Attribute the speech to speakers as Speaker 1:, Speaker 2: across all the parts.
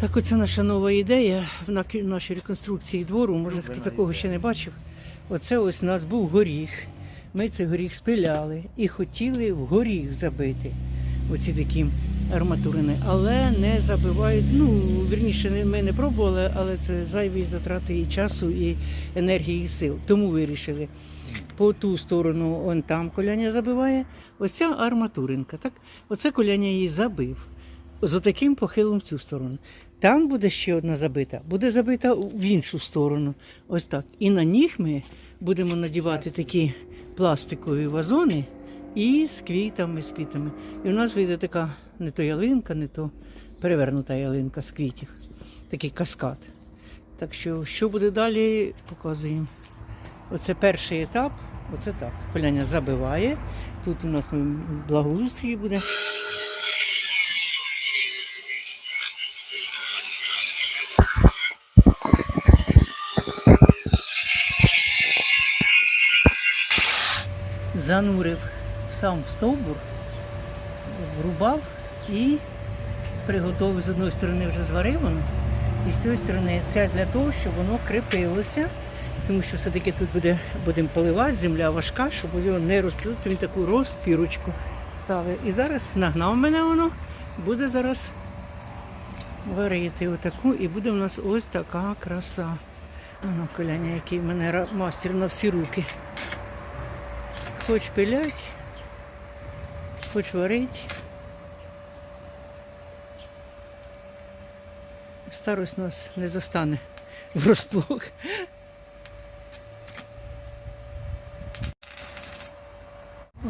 Speaker 1: Так, оце наша нова ідея в нашій реконструкції двору. Може, хто такого ще не бачив. Оце ось у нас був горіх. Ми цей горіх спиляли і хотіли в горіх забити. Оці такі арматурини, але не забивають. Ну, вірніше, ми не пробували, але це зайві затрати і часу, і енергії, і сил. Тому вирішили. По ту сторону он там коляня забиває. Ось ця арматуринка. Так? Оце коляня її забив. З отаким похилом в цю сторону. Там буде ще одна забита, буде забита в іншу сторону. Ось так. І на них ми будемо надівати такі пластикові вазони і з квітами, з квітами. І у нас вийде така не то ялинка, не то перевернута ялинка з квітів. Такий каскад. Так що, що буде далі, показуємо. Оце перший етап. Оце так. Коляня забиває. Тут у нас благоустрій буде. Занурив сам в стовбур, врубав і приготував з одної сторони вже зварив і з цієї сторони це для того, щоб воно крепилося, тому що все-таки тут буде, будемо поливати, земля важка, щоб його не розпилити, він таку розпірочку ставив. І зараз нагнав мене воно, буде зараз варити отаку, і буде у нас ось така краса. Воно коляня, який в мене мастер на всі руки. Хоч пилять, хоч варить. Старость нас не застане врозплох.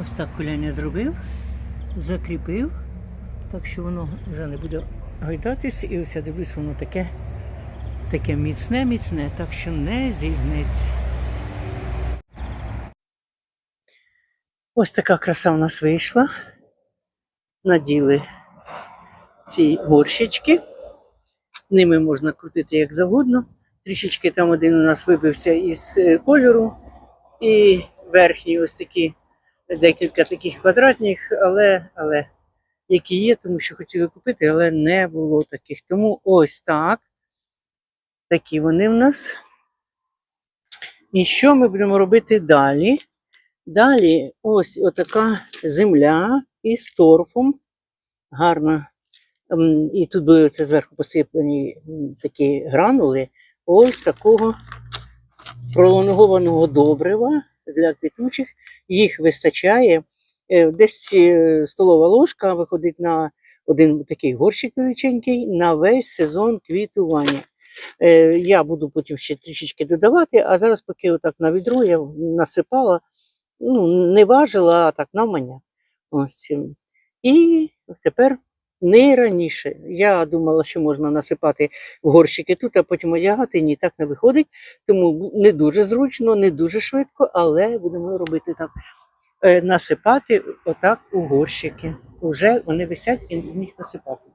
Speaker 1: Ось так коляння зробив, закріпив, так що воно вже не буде гойдатися. І ось я дивлюсь, воно таке, таке міцне, міцне, так що не зігнеться. Ось така краса у нас вийшла. Наділи ці горщички. Ними можна крутити як завгодно. Трішечки там один у нас вибився із е, кольору. І верхні ось такі декілька таких квадратних, але, але які є, тому що хотіли купити, але не було таких. Тому ось так. Такі вони в нас. І що ми будемо робити далі? Далі ось отака земля із торфом. Гарно. Ем, І тут були це зверху посиплені такі гранули. Ось такого пролонгованого добрива для квітучих. Їх вистачає. Е, Десь е, столова ложка виходить на один такий горщик величенький на весь сезон квітування. Е, Я буду потім ще трішечки додавати, а зараз, поки отак на відро я насипала ну, не важила, а так навмання. Ось. ем. І тепер не раніше. Я думала, що можна насипати в горщики тут, а потім одягати. Ні, так не виходить. Тому не дуже зручно, не дуже швидко, але будемо робити так. Е, Насипати отак у горщики. Уже вони висять і в них насипати.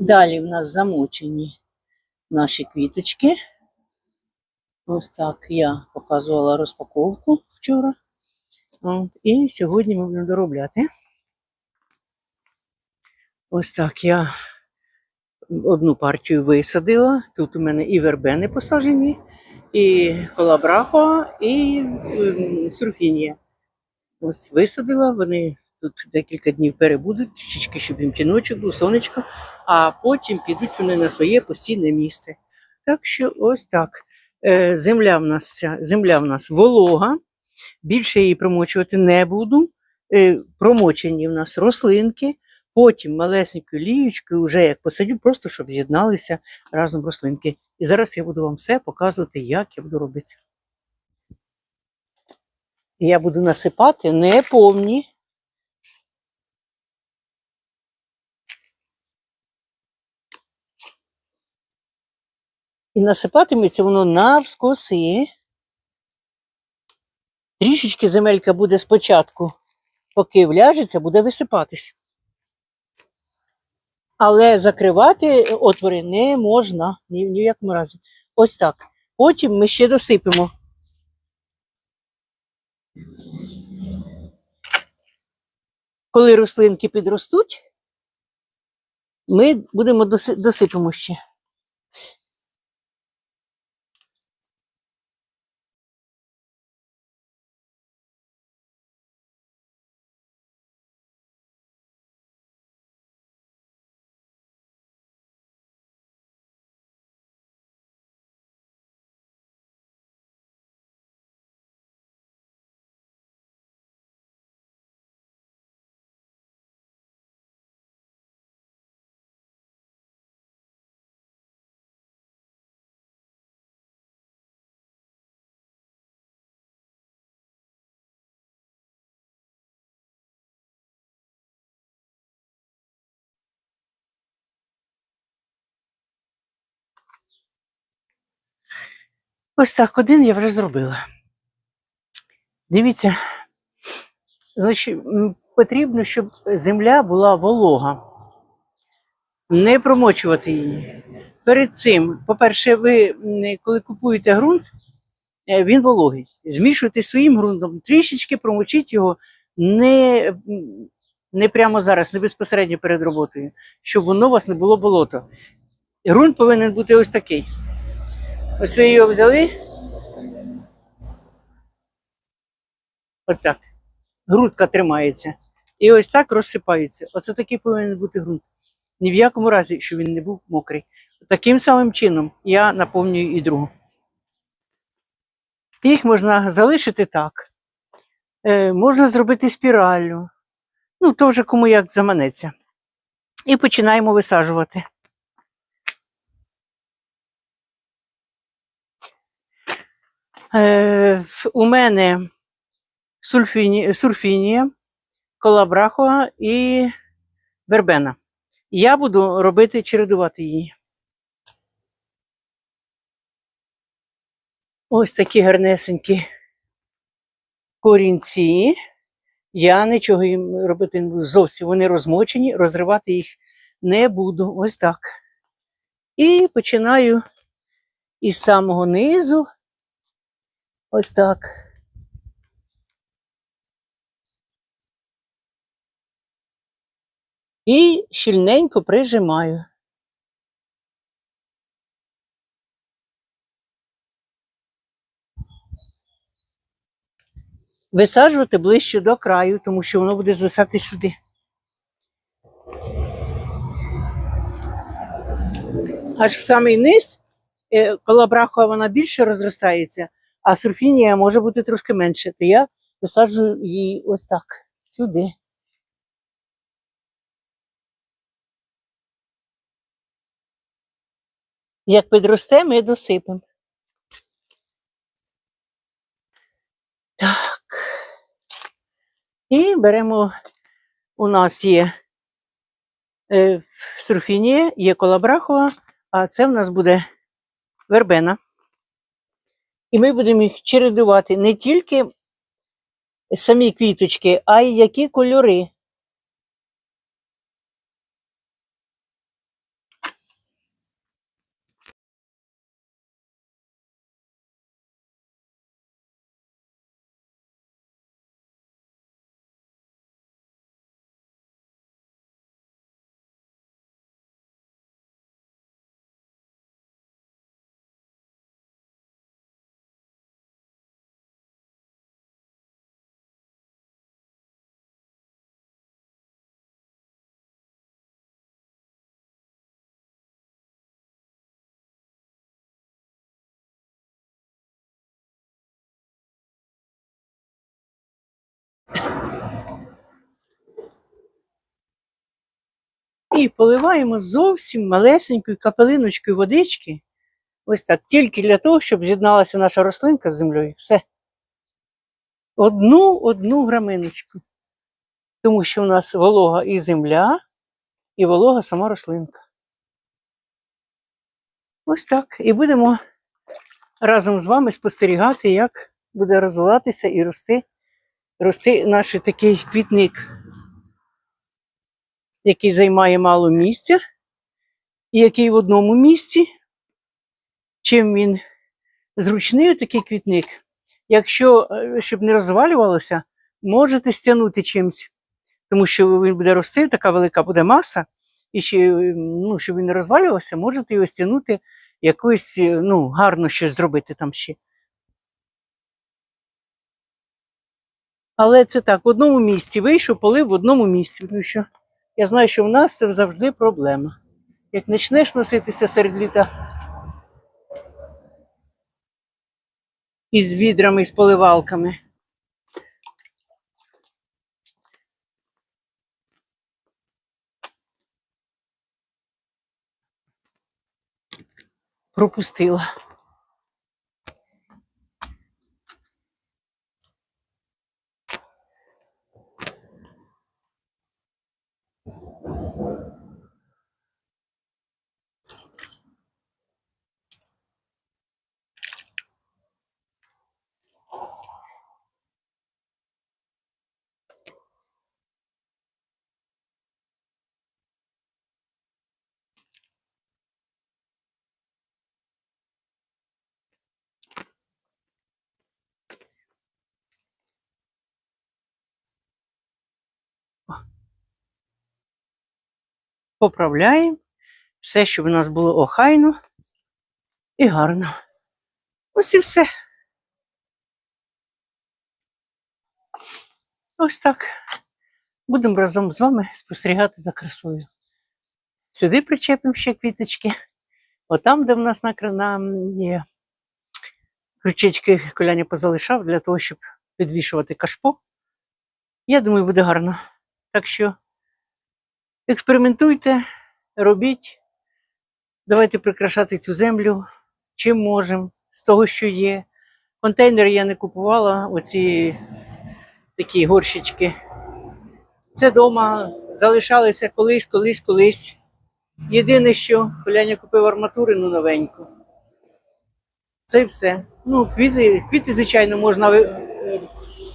Speaker 1: Далі в нас замочені наші квіточки. Ось так я показувала розпаковку вчора. От, і сьогодні ми будемо доробляти. Ось так я одну партію висадила. Тут у мене і вербени посаджені, і колабрахо, і сурфінія. Ось висадила, вони тут декілька днів перебудуть, трішечки, щоб їм тіночок був, сонечко, а потім підуть вони на своє постійне місце. Так що ось так. Е, земля в нас ця земля в нас волога. Більше її промочувати не буду. Е, промочені в нас рослинки, потім малесенькою лієчкою, вже як посадю, просто щоб з'єдналися разом рослинки. І зараз я буду вам все показувати, як я буду робити. Я буду насипати неповні. І насипатиметься воно навскоси. Трішечки земелька буде спочатку, поки вляжеться, буде висипатись. Але закривати отвори не можна ні, ні в якому разі. Ось так. Потім ми ще досипемо. Коли рослинки підростуть, Ми будемо доси- досипемо ще. Ось так один я вже зробила. Дивіться, значить, потрібно, щоб земля була волога. Не промочувати її. Перед цим, по-перше, ви коли купуєте ґрунт, е, він вологий. Змішуйте своїм ґрунтом, трішечки промочіть його не, не прямо зараз, не безпосередньо перед роботою, щоб воно у вас не було болото. Ґрунт повинен бути ось такий. Ось ви його взяли. Отак. Грудка тримається. І ось так розсипається. Оце такий повинен бути ґрунт. Ні в якому разі, щоб він не був мокрий. Таким самим чином я наповнюю і другу. Їх можна залишити так. Е, можна зробити спіраллю. Ну, то вже кому як заманеться. І починаємо висаджувати. Е, в- у мене сульфіні, сурфінія, колабрахова і вербена. Я буду робити чередувати її. Ось такі гарнесенькі корінці. Я нічого їм робити не буду зовсім. Вони розмочені, розривати їх не буду. Ось так. І починаю із самого низу. Ось так. І щільненько прижимаю. Висаджувати ближче до краю, тому що воно буде звисати сюди. Аж в самий низ е, колобрахова вона більше розростається, а сурфінія може бути трошки менше. То я висаджую її ось так, сюди. Як підросте, ми досипемо. Так. І беремо, у нас є е, сурфінія, є колабрахова, а це в нас буде вербена. І ми будемо їх чередувати не тільки самі квіточки, а й які кольори. І поливаємо зовсім малесенькою капелиночкою водички. Ось так, тільки для того, щоб з'єдналася наша рослинка з землею. Все. Одну одну граминочку. Тому що у нас волога і земля, і волога сама рослинка. Ось так. І будемо разом з вами спостерігати, як буде розвиватися і рости, рости наш такий квітник який займає мало місця, і який в одному місці. Чим він зручний такий квітник, якщо е, щоб не розвалювалося, можете стягнути чимось, тому що він буде рости, така велика буде маса, і ще, ну, щоб він не розвалювався, можете його стягнути якось, е, ну, гарно щось зробити там ще. Але це так, в одному місці вийшов, полив в одному місці. Тому що я знаю, що в нас це завжди проблема. Як почнеш носитися серед літа із відрами, з поливалками. Пропустила. Поправляємо все, щоб у нас було охайно і гарно. Ось і все. Ось так. Будемо разом з вами спостерігати за красою. Сюди причепимо ще квіточки. Отам, де в нас на є крючечки, коляня позалишав для того, щоб підвішувати кашпо. Я думаю, буде гарно. Так що експериментуйте, робіть. Давайте прикрашати цю землю чим можемо, з того, що є. Контейнери я не купувала, оці такі горщички. Це вдома залишалися колись, колись, колись. Єдине, що Коляня купив арматурину новеньку. Це і все. Ну, квіти, квіти, звичайно, можна е,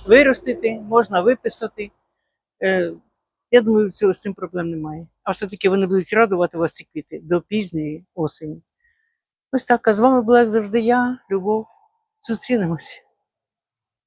Speaker 1: виростити, можна виписати. Я думаю, цього з цим проблем немає. А все-таки вони будуть радувати вас ці квіти до пізньої осені. Ось так, а з вами була, як завжди, я, Любов. Зустрінемось.